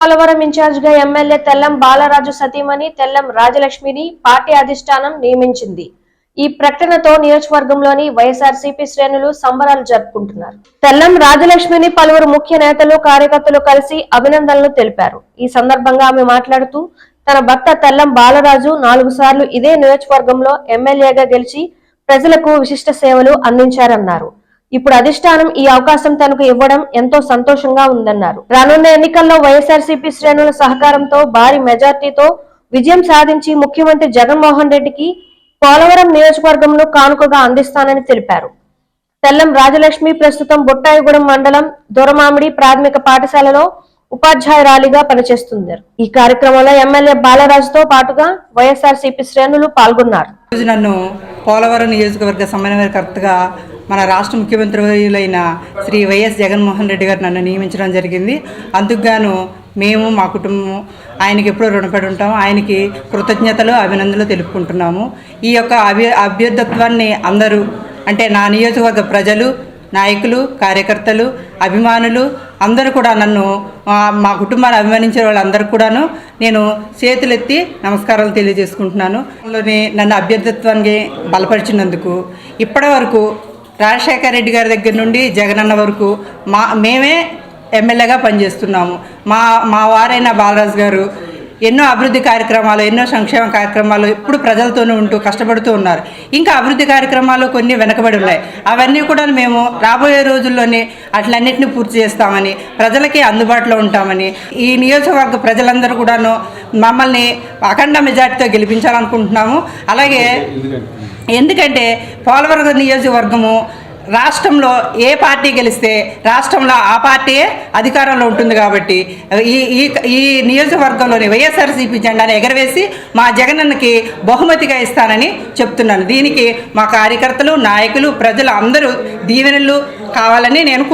పోలవరం ఇన్ఛార్జిగా ఎమ్మెల్యే తెల్లం బాలరాజు సతీమణి తెల్లం రాజలక్ష్మిని పార్టీ అధిష్టానం నియమించింది. ఈ ప్రకటనతో నియోజకవర్గంలోని వైఎస్ఆర్సీపీ శ్రేణులు సంబరాలు జరుపుకుంటున్నారు. తెల్లం రాజలక్ష్మిని పలువురు ముఖ్య నేతలు కార్యకర్తలు కలిసి అభినందనలు తెలిపారు. ఈ సందర్భంగా ఆమె మాట్లాడుతూ తన భర్త తెల్లం బాలరాజు నాలుగు సార్లు ఇదే నియోజకవర్గంలో ఎమ్మెల్యేగా గెలిచి ప్రజలకు విశిష్ట సేవలు అందించారన్నారు. ఇప్పుడు అధిష్టానం ఈ అవకాశం తనకు ఇవ్వడం ఎంతో సంతోషంగా ఉందన్నారు. రానున్న ఎన్నికల్లో వైఎస్ఆర్సీపీ శ్రేణుల సహకారంతో భారీ మెజార్టీతో విజయం సాధించి ముఖ్యమంత్రి జగన్మోహన్ రెడ్డికి పోలవరం నియోజకవర్గంలో కానుకగా అందిస్తానని తెలిపారు. తెల్లం రాజలక్ష్మి ప్రస్తుతం బొట్టాయిగూడెం మండలం దొరమామిడి ప్రాథమిక పాఠశాలలో ఉపాధ్యాయురాలిగా పనిచేస్తుంది. ఈ కార్యక్రమంలో ఎమ్మెల్యే బాలరాజుతో పాటుగా వైఎస్ఆర్సీపీ శ్రేణులు పాల్గొన్నారు. నన్ను పోలవరం నియోజకవర్గ సమన్వయకర్తగా మన రాష్ట్ర ముఖ్యమంత్రులైన శ్రీ వైఎస్ జగన్మోహన్ రెడ్డి గారు నన్ను నియమించడం జరిగింది. అందుకుగాను మేము మా కుటుంబం ఆయనకి ఎప్పుడూ రుణపడి ఉంటాము. ఆయనకి కృతజ్ఞతలు అభినందనలు తెలుపుకుంటున్నాము. ఈ యొక్క అభ్య అభ్యర్థత్వాన్ని అందరూ అంటే నా నియోజకవర్గ ప్రజలు నాయకులు కార్యకర్తలు అభిమానులు అందరూ కూడా నన్ను మా కుటుంబాన్ని అభిమానించే వాళ్ళందరూ కూడాను నేను చేతులెత్తి నమస్కారాలు తెలియజేసుకుంటున్నాను. నన్ను అభ్యర్థిత్వానికి బలపరిచినందుకు ఇప్పటి వరకు రాజశేఖర రెడ్డి గారి దగ్గర నుండి జగనన్న వరకు మా మేమే ఎమ్మెల్యేగా పనిచేస్తున్నాము. మా మా వారైన బాలరాజు గారు ఎన్నో అభివృద్ధి కార్యక్రమాలు ఎన్నో సంక్షేమ కార్యక్రమాలు ఇప్పుడు ప్రజలతోనే ఉంటూ కష్టపడుతూ ఉన్నారు. ఇంకా అభివృద్ధి కార్యక్రమాలు కొన్ని వెనకబడి ఉన్నాయి. అవన్నీ కూడా మేము రాబోయే రోజుల్లోనే అట్లన్నింటినీ పూర్తి చేస్తామని ప్రజలకి అందుబాటులో ఉంటామని ఈ నియోజకవర్గ ప్రజలందరూ కూడాను మమ్మల్ని అఖండ మెజార్టీతో గెలిపించాలనుకుంటున్నాము. అలాగే ఎందుకంటే పోలవరం నియోజకవర్గము రాష్ట్రంలో ఏ పార్టీ గెలిస్తే రాష్ట్రంలో ఆ పార్టీయే అధికారంలో ఉంటుంది కాబట్టి ఈ ఈ ఈ నియోజకవర్గంలోని వైఎస్ఆర్సీపీ జెండాను ఎగరవేసి మా జగనన్నకి బహుమతిగా ఇస్తానని చెప్తున్నాను. దీనికి మా కార్యకర్తలు నాయకులు ప్రజలు అందరూ దీవెనలు కావాలని నేను